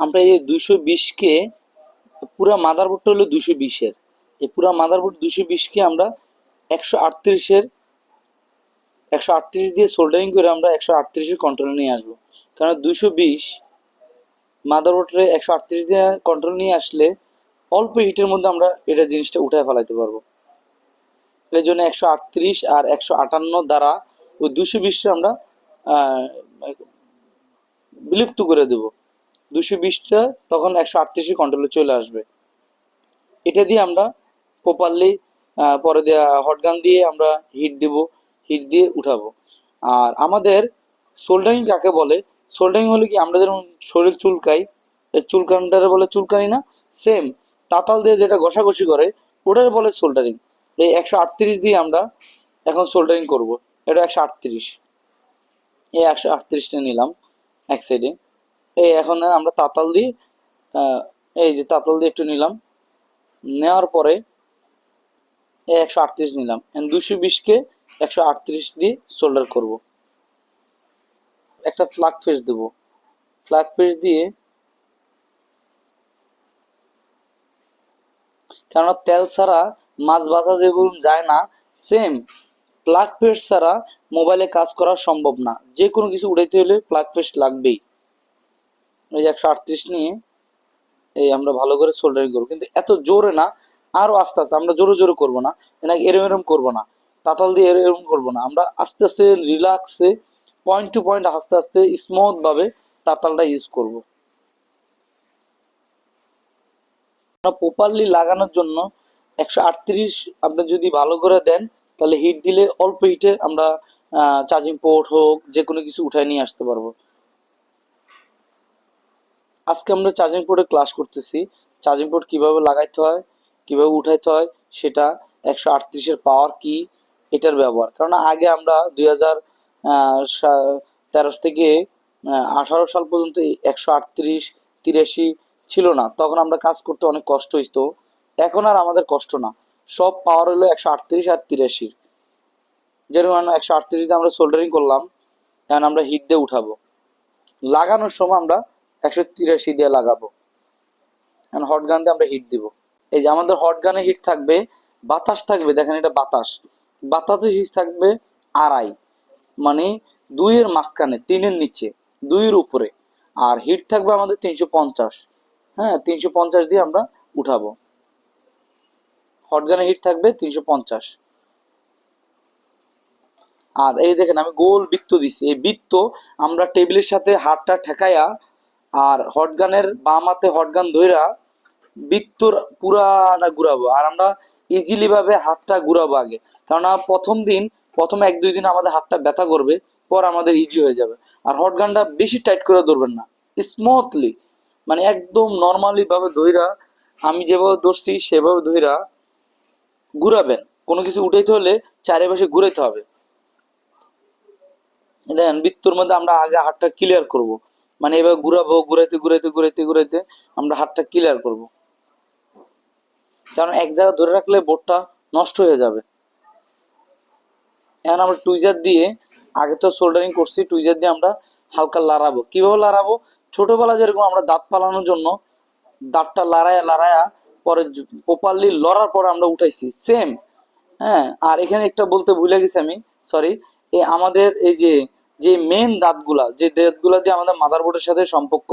আমরা এই দুইশো বিশকে পুরা মাদারবোর্ডটা হলো দুইশো বিশের এই পুরা মাদারবোর্ড দুইশো বিশকে আমরা একশো আটত্রিশের একশো আটত্রিশ দিয়ে সোল্ডারিং করে আমরা একশো আটত্রিশের কন্ট্রোল নিয়ে আসব। কারণ দুইশো বিশ মাদারবোর্ডে একশো আটত্রিশ দিয়ে কন্ট্রোল নিয়ে আসলে অল্প হিটের মধ্যে আমরা এটা জিনিসটা উঠায় ফেলাইতে পারব। এই জন্য একশো আটত্রিশ আর একশো আটান্ন দ্বারা ওই দুশো বিশটা আমরা বিলুপ্ত করে দেব। দুশো বিশটা, তখন একশো আটত্রিশে কন্ট্রোলে চলে আসবে। এটা দিয়ে আমরা প্রপারলি পরে হটগান দিয়ে আমরা হিট দেব হিট দিয়ে উঠাবো। আর আমাদের সোল্ডারিং কাকে বলে? সোল্ডারিং হলো কি, আমরা যেমন শরীর চুলকাই চুলকানটারে বলে চুলকানি না সেম তাতাল দিয়ে যেটা ঘষাঘষি করে, ওটার বলে সোল্ডারিং এই একশো আটত্রিশ দিয়ে আমরা এখন সোল্ডারিং করব। এটা একশো আটত্রিশ। এই একশো আটত্রিশটা নিলাম এক সাইডে এই এখন আমরা তাতাল আহ, এই যে তাতাল দিয়ে একটু নিলাম। নেওয়ার পরে একশো আটত্রিশ নিলাম। দুশো বিশকে একশো আটত্রিশ দিয়ে সোল্ডার করব। একটা ফ্লাগ ফেস দেবো। ফ্লাগ ফেস দিয়ে কেননা তেল ছাড়া মাছ বাছা যেগুলো যায় না সেম প্লাগ পেস্ট ছাড়া মোবাইলে কাজ করা সম্ভব না। যে কোনো কিছু উড়াইতে হলে প্লাগ পেস্ট লাগবেই। এই একশো আটত্রিশ নিয়ে এই আমরা ভালো করে সোল্ডারিং করব। কিন্তু এত জোরে না, আরও আস্তে আস্তে, আমরা জোরে জোরে করব না। এনাকে এরম এরম করব না। তাতাল দিয়ে এরম করব না। আমরা আস্তে আস্তে রিল্যাক্সে পয়েন্ট টু পয়েন্ট আস্তে আস্তে স্মুথ ভাবে তাতালটা ইউজ করব। প্রপারলি লাগানোর জন্য একশো আটত্রিশ আপনি যদি ভালো করে দেন, তাহলে হিট দিলে অল্প হিটে আমরা চার্জিং পোর্ট হোক যে কোনো কিছু উঠায় নিয়ে আসতে পারব। আজকে আমরা চার্জিং পোর্টে ক্লাস করতেছি। চার্জিং পোর্ট কীভাবে লাগাইতে হয়, কীভাবে উঠাইতে হয়, সেটা একশো আটত্রিশের পাওয়ার কি, এটার ব্যবহার। কারণ আগে আমরা দুই হাজার তেরো থেকে আঠারো সাল পর্যন্ত একশো আটত্রিশ, তিরাশি ছিল না। তখন আমরা কাজ করতে অনেক কষ্ট হইতো। এখন আর আমাদের কষ্ট না। সব পাওয়ার হলো একশো আটত্রিশ আর তিরাশির। যেরকম একশো আটত্রিশ দিয়ে আমরা সোল্ডারিং করলাম, এখন আমরা হিট দিয়ে উঠাবো। লাগানোর সময় আমরা একশো তিরাশি দিয়ে লাগাবো। এখন হট গান দিয়ে আমরা হিট দিব। এই যে আমাদের হট গানে হিট থাকবে, বাতাস থাকবে, দেখেন এটা বাতাস। বাতাসে হিট থাকবে আড়াই মানে দুইয়ের মাঝখানে, তিনের নিচে, দুইয়ের উপরে। আর হিট থাকবে আমাদের তিনশো পঞ্চাশ। হ্যাঁ তিনশো পঞ্চাশ দিয়ে আমরা উঠাবো। হট গানে হিট থাকবে তিনশো পঞ্চাশ। আর এই দেখেন আমি গোল বৃত্ত দিছি। এই বৃত্ত আমরা টেবিলের সাথে হাতটা ঠেকাইয়া আর হটগানের বাম হাতে হটগান ধইরা বৃত্তর পুরাটা ঘুরাবো। আর আমরা ইজিলি ভাবে হাতটা ঘুরাবো আগে। কেননা প্রথম দিন, প্রথম এক দুই দিন আমাদের হাতটা ব্যথা করবে, পর আমাদের ইজি হয়ে যাবে। আর হটগানটা বেশি টাইট করে ধরবেন না। স্মুথলি মানে একদম নর্মালি ভাবে ধইরা, আমি যেভাবে ধরছি সেভাবে ধইরা ঘুরাবেন। কোনো কিছু উঠাইতে হলে চারিপাশে ঘুরাইতে হবে। দেখেন বৃত্তর মধ্যে আমরা আগে হাতটা ক্লিয়ার করব। মানে এবার ঘুরাবো, ঘুরাইতে ঘুরাইতে ঘুরাইতে ঘুরাইতে আমরা হাতটা ক্লিয়ার করব। কারণ এক জায়গা ধরে রাখলে বোর্ডটা নষ্ট হয়ে যাবে। এখন আমরা টুইজার দিয়ে, আগে তো সোল্ডারিং করছি টুইজার দিয়ে আমরা হালকা লাড়াবো। কীভাবে লাড়াবো? ছোটবেলা যেরকম আমরা দাঁত পালানোর জন্য, দাঁতটা লাড়ায়া লাড়ায়া পরে প্রপারলি লড়ার পরে আমরা উঠাইছি। সেম হ্যাঁ? আর এখানে একটা বলতে ভুলে গেছি আমি সরি আমাদের এই যে যে মেন দাঁতগুলা, যে দাঁতগুলা দিয়ে আমাদের মাদারবোর্ডের সাথে সম্পর্ক,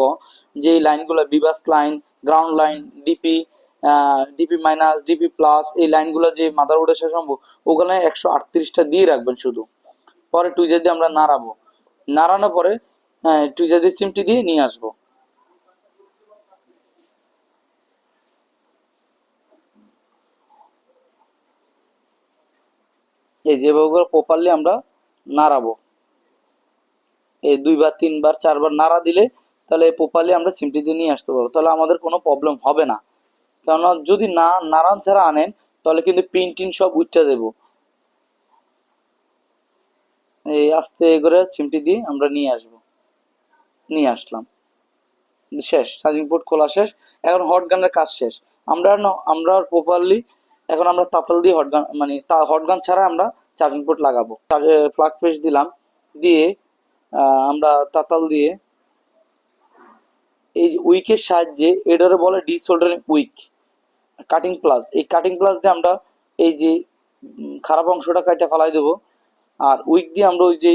যে লাইনগুলো VBUS line ground line DP DP minus DP plus এই লাইনগুলো যে মাদারবোর্ডের সাথে সম্পর্ক, ওগুলো একশো আটত্রিশটা দিয়ে রাখবেন শুধু। পরে টুইজার দিয়ে আমরা নাড়াবো। নাড়ানোর পরে টুইজার দিয়ে সিমটি দিয়ে নিয়ে আসব। এই যেভাবে প্রপারলি আমরা নাড়াবো। এই দুইবার, তিনবার, চারবার নাড়া দিলে তাহলে প্রপারলি আমরা সিমটি দিয়ে নিয়ে আসতে পারব। তাহলে আমাদের কোনো প্রবলেম হবে না। কেননা যদি না, নাড়ান ছাড়া আনেন, তাহলে কিন্তু প্রিন্ট টিন সব উঠতে দেব। এই আস্তে করে চিমটি দিয়ে আমরা নিয়ে আসব। নিয়ে আসলাম। শেষ চার্জিং পোর্ট খোলা শেষ। এখন হট গানের কাজ শেষ। আমরা আমরা প্রপারলি এখন আমরা তাতাল দিয়ে হট গান মানে হট গান ছাড়া আমরা চার্জিং পোর্ট লাগাবো। প্লাগ পেস দিলাম। দিয়ে আমরা তাতাল দিয়ে এই যে উইকের সাহায্যে এটারে বলে ডিসোল্ডারিং উইক, কাটিং প্লাস। এই কাটিং প্লাস দিয়ে আমরা এই যে খারাপ অংশটা কাটা ফেলাই দেবো। আর উইক দিয়ে আমরা ওই যে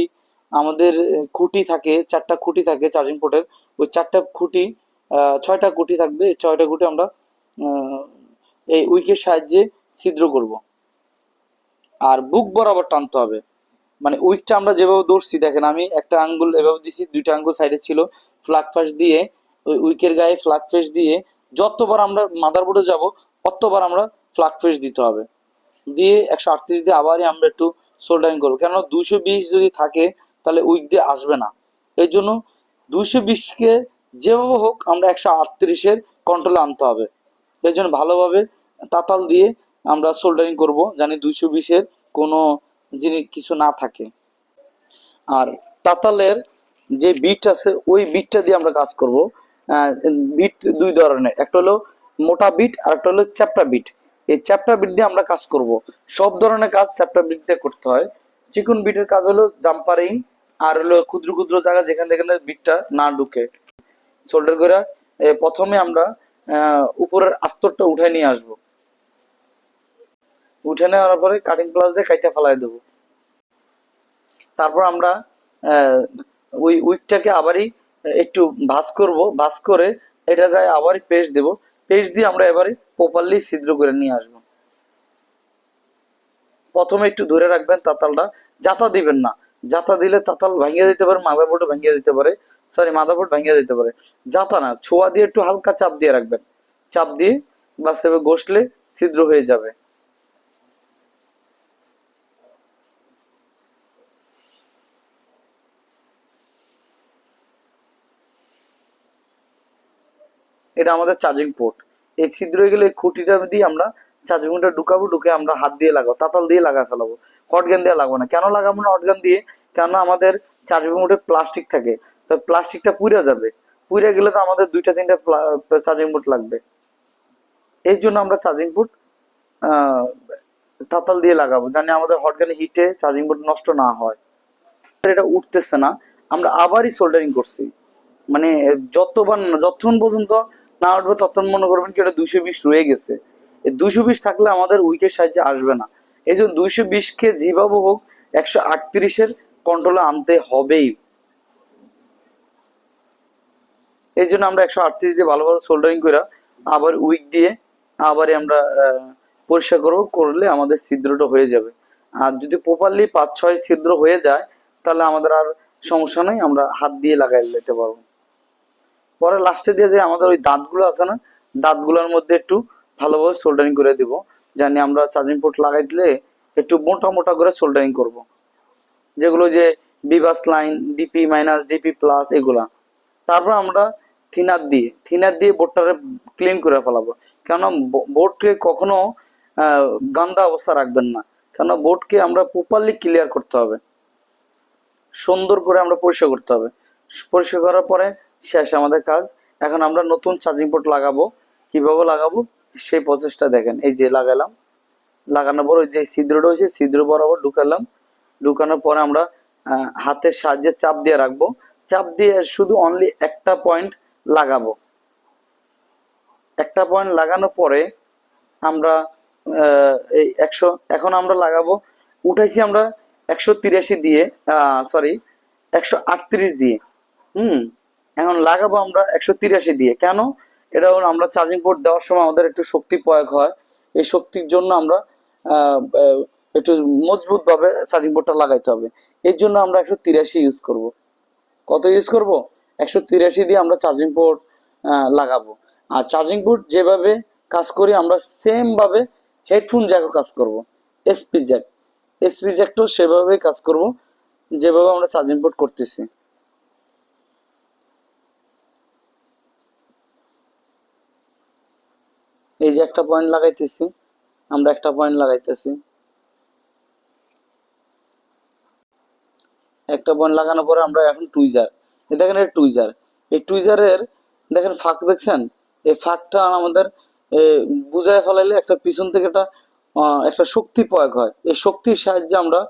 আমাদের খুঁটি থাকে, চারটা খুঁটি থাকে চার্জিং পোর্টের, ওই চারটা খুঁটি ছয়টা খুঁটি থাকবে, এই ছয়টা খুঁটি আমরা এই উইকের সাহায্যে ছিদ্র করব। আর বুক বরাবর টানতে হবে। মানে উইকটা আমরা যেভাবে দৌড়ছি দেখেন আমি একটা আঙ্গুল এভাবে দিছি, দুইটা আঙ্গুল সাইডে ছিল ফ্লাগ ফাস দিয়ে, ওই উইকের গায়ে ফ্লাগ ফেস দিয়ে যতবার আমরা মাদারবোর্ডে যাব, ততবার আমরা ফ্লাগ ফেস দিতে হবে। দিয়ে একশো আটত্রিশ দিয়ে আবারই আমরা একটু সোল্ডারিং করব। কেন দুইশো বিশ যদি থাকে, তাহলে উইক দিয়ে আসবে না। এর জন্য দুইশো বিশকে যেভাবে হোক, আমরা একশো আটত্রিশের কন্ট্রোলে আনতে হবে। এর জন্য ভালোভাবে তাতাল দিয়ে আমরা সোল্ডারিং করব, জানি দুইশো বিশের কোনো জিনিস কিছু না থাকে। আর তাতালের যে বিট আছে, ওই বিটটা দিয়ে আমরা কাজ করব। বিট দুই ধরনের। একটা হলো মোটা বিট আর একটা হলো চ্যাপটা বিট এই চ্যাপটা বিট দিয়ে আমরা কাজ করব। সব ধরনের কাজ চ্যাপটা বিট দিয়ে করতে হয়। চিকুন বিটের কাজ হলো জাম্পারিং আর হলো ক্ষুদ্র ক্ষুদ্র জায়গা যেখানে যেখানে বিটটা না ঢুকে। শোল্ডার করে প্রথমে আমরা উপরের আস্তরটা উঠে নিয়ে আসব। উঠে নেওয়ার পরে কাটিং প্লাস দিয়ে কাইটা ফেলাই দেবো। তারপর আমরা ওই উইকটাকে আবারই একটু ভাঁজ করব, ভাঁজ করে এটা গায়ে আবারই পেস্ট দেব। পেস্ট দিয়ে আমরা এবারে প্রপারলি ছিদ্র করে নিয়ে আসব। প্রথমে একটু ধরে রাখবেন তাতালটা জাতা দিবেন না। জাতা দিলে তাতাল ভাঙিয়ে দিতে পারে মাদার বোর্ডে ভাঙিয়ে দিতে পারে। সরি মাদার বোর্ড ভাঙিয়ে দিতে পারে। জাতা না, ছোঁয়া দিয়ে একটু হালকা চাপ দিয়ে রাখবেন। চাপ দিয়ে বাস এবার ঘষলে ছিদ্র হয়ে যাবে। এটা আমাদের চার্জিং পোর্ট এই ছিদ্র হয়ে গেলে খুঁটিটা দিয়ে আমরা চার্জিং পোর্টটা ঢুকাবো, ঢুকে আমরা হাত দিয়ে লাগাবো, তাতাল দিয়ে লাগা ফেলাবো। হট গান দিয়ে লাগাবো না। কেন লাগাবো না হট গান দিয়ে? কেন আমাদের চার্জিং পোর্টে প্লাস্টিক থাকে। তো প্লাস্টিকটা পুড়ে যাবে। পুড়ে গেলে তো আমাদের দুইটা, তিনটা চার্জিং পোর্ট লাগবে। এই জন্য আমরা চার্জিং পোর্ট তাতাল দিয়ে লাগাবো জানি আমাদের হট গানে হিটে চার্জিং পোর্ট নষ্ট না হয়। এটা উঠতেছে না। আমরা আবারই সোল্ডারিং করছি। মানে যতবার, যতক্ষণ পর্যন্ত না উঠবে, ততক্ষণ মনে করবেন কি এটা দুইশো বিশ রয়ে গেছে। এই দুইশো বিশ থাকলে আমাদের উইকের সাহায্যে আসবে না। এই জন্য দুইশো বিশকে যেভাবে হোক একশো আটত্রিশের কন্ট্রোলে আনতে হবেই। এই জন্য আমরা একশো আটত্রিশ দিয়ে ভালোভাবে সোল্ডারিং করে আবার উইক দিয়ে আবার আমরা পরিষ্কার করব, করলে আমাদের ছিদ্রটা হয়ে যাবে। আর যদি প্রপারলি পাঁচ ছয় ছিদ্র হয়ে যায়, তাহলে আমাদের আর সমস্যা নেই, আমরা হাত দিয়ে লাগাই নিতে পারব। পরে লাস্টে দিয়ে যে আমাদের ওই দাঁতগুলো আছে না, দাঁতগুলোর মধ্যে একটু ভালোভাবে সোল্ডারিং করে দিব। জানি আমরা চার্জিং পোর্ট লাগাই দিলে একটু মোটা মোটা করে সোল্ডারিং করব। যেগুলো যে VBUS line DP minus DP plus এগুলা। তারপর আমরা থিনার দিয়ে থিনার দিয়ে বোর্ডটারে ক্লিন করে ফেলাবো। কেন বোর্ডকে কখনো গান্দা অবস্থা রাখবেন না। কেন বোর্ডকে আমরা প্রপারলি ক্লিয়ার করতে হবে। সুন্দর করে আমরা পরিষ্কার করতে হবে। পরিষ্কার করার পরে শেষ আমাদের কাজ। এখন আমরা নতুন চার্জিং পোর্ট লাগাবো। কীভাবে লাগাবো? সেই প্রসেসটা দেখেন। এই যে লাগালাম। লাগানোর পর ওই যে ছিদ্রটা হয়েছে ছিদ্র বরাবর ঢুকালাম। ঢুকানোর পরে আমরা হাতের সাহায্যে চাপ দিয়ে রাখব। চাপ দিয়ে শুধু অনলি একটা পয়েন্ট লাগাবো। একটা পয়েন্ট লাগানোর পরে আমরা এই একশো, এখন আমরা লাগাবো, উঠাইছি আমরা একশো তিরাশি দিয়ে সরি একশো আটত্রিশ দিয়ে। হুম। এখন লাগাবো আমরা একশো তিরাশি দিয়ে। কেন? এটা হলো আমরা চার্জিং পোর্ট দেওয়ার সময় আমাদের একটু শক্তি প্রয়োগ হয়। এই শক্তির জন্য আমরা একটু মজবুত ভাবে চার্জিং পোর্টটা লাগাইতে হবে। এর জন্য আমরা একশো তিরাশি ইউজ করব। কত ইউজ করব? একশো তিরাশি দিয়ে আমরা চার্জিং পোর্ট লাগাবো। আর চার্জিং পোর্ট যেভাবে কাজ করি, আমরা সেম ভাবে হেডফোন জ্যাকও কাজ করব। এসপি জ্যাক এসপি জ্যাকটাও সেভাবেই কাজ করব, যেভাবে আমরা চার্জিং পোর্ট করতেছি। এই যে একটা পয়েন্ট লাগাইতেছি, আমরা একটা পয়েন্ট লাগাইতেছি। একটা পয়েন্ট লাগানোর পরে আমরা এখন টুইজার এই দেখেন এটা টুইজার এই টুইজারের দেখেন ফাঁক দেখছেন? এই ফাঁকটা আমাদের বুঝায় ফেলাইলে একটা পিছন থেকে একটা একটা শক্তি প্রয়োগ হয়। এই শক্তির সাহায্যে আমরা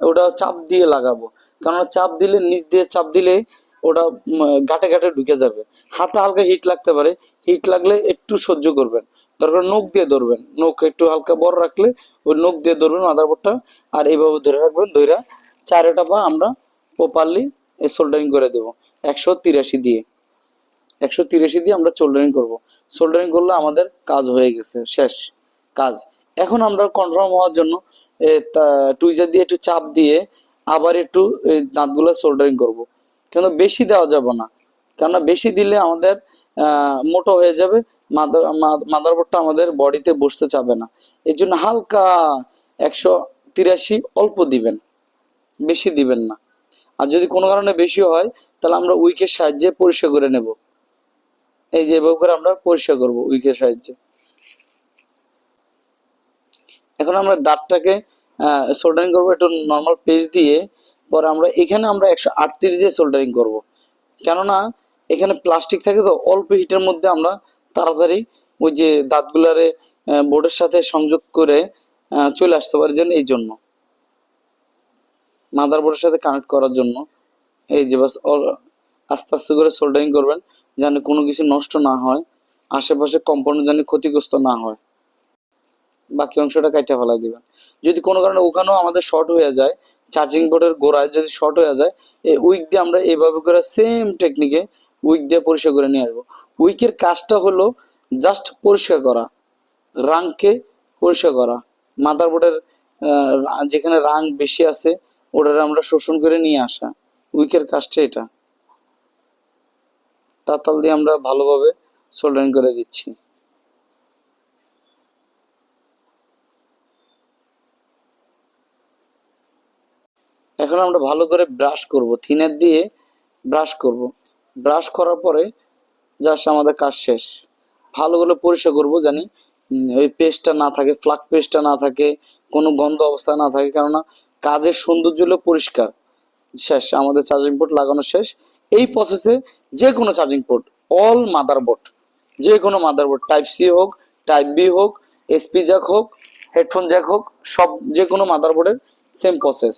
ওটা চাপ দিয়ে লাগাবো। কারণ চাপ দিলে, নিচ দিয়ে চাপ দিলে ওটা গাঁটে গাঁটে ঢুকে যাবে। হাতে হালকা হিট লাগতে পারে। হিট লাগলে একটু সহ্য করবেন। দরকার নখ দিয়ে ধরবেন। নখ একটু হালকা বড় রাখলে ওই নখ দিয়ে ধরবেন মাদারবোর্ডটা আর এইভাবে ধরে রাখবেন, ধইরা চারোটা পা আমরা প্রপারলি সোল্ডারিং করে দেবো। একশো তিরাশি দিয়ে। একশো তিরাশি দিয়ে আমরা সোল্ডারিং করব। সোল্ডারিং করলে আমাদের কাজ হয়ে গেছে, শেষ কাজ। এখন আমরা কনফার্ম হওয়ার জন্য টুইজার দিয়ে একটু চাপ দিয়ে আবার একটু দাঁতগুলো সোল্ডারিং করব। কেন বেশি দেওয়া যাবে না? কেননা বেশি দিলে আমাদের মোটো হয়ে যাবে। মাদার মাদারবোর্ডটা আমাদের বডিতে বসতে চাবে না। এই জন্য হালকা একশো তিরাশি অল্প দিবেন। বেশি দিবেন না। আর যদি কোনো কারণে বেশি হয়, তাহলে আমরা উইকের সাহায্যে পরিষ্কার করে নেব। এই যে এভাবে করে আমরা পরিষ্কার করব উইকের সাহায্যে। এখন আমরা দাঁতটাকে সোল্ডারিং করব। একটু নর্মাল পেজ দিয়ে, পরে আমরা এখানে আমরা একশো আটত্রিশ দিয়ে সোল্ডারিং করব। কেননা এখানে প্লাস্টিক থাকে তো, অল্প হিটের মধ্যে আমরা তাড়াতাড়ি ওই যে দাঁতগুলারে বোর্ডের সাথে সংযোগ করে চলে আসতে পারি যেন এই জন্য। মাদার বোর্ডের সাথে কানেক্ট করার জন্য। এই যে বাস আস্তে আস্তে করে সোল্ডারিং করবেন যেন কোনো কিছু নষ্ট না হয়, আশেপাশে কম্পাউন্ড যেন ক্ষতিগ্রস্ত না হয়। বাকি অংশটা কাইটা ফেলাই দিবেন। যদি কোনো কারণে ওখানেও আমাদের শর্ট হয়ে যায় চার্জিং বোর্ডের গোড়ায় যদি শর্ট হয়ে যায়, এই উইক দিয়ে আমরা এইভাবে করে সেম টেকনিকে উইক দিয়ে পরিষ্কার করে নিয়ে আসব। উইকের কাজটা হলো জাস্ট পরিষ্কার করা রাংকে পরিষ্কার করা। মাদারবোর্ডের যেখানে রাং বেশি আছে, ওটার আমরা শোষণ করে নিয়ে আসা। উইকের কাজটা এটা। তাতাল দিয়ে আমরা ভালোভাবে সোল্ডারিং করে দিচ্ছি। এখন আমরা ভালো করে ব্রাশ করব থিনার দিয়ে ব্রাশ করব। ব্রাশ করার পরে জাস্ট আমাদের কাজ শেষ। ভালো করে পরিষ্কার করব জানি। ওই পেস্টটা না থাকে ফ্লাক পেস্টটা না থাকে, কোনো গন্ধ অবস্থা না থাকে, কেননা কাজের সৌন্দর্য হলো পরিষ্কার। শেষ, আমাদের চার্জিং পোর্ট লাগানো শেষ। এই প্রসেসে যে কোনো চার্জিং পোর্ট অল মাদারবোর্ড যে কোনো মাদারবোর্ড টাইপ সি হোক টাইপ বি হোক এসপি জ্যাক হোক হেডফোন জ্যাক হোক, সব যে কোনো মাদারবোর্ডের সেম প্রসেস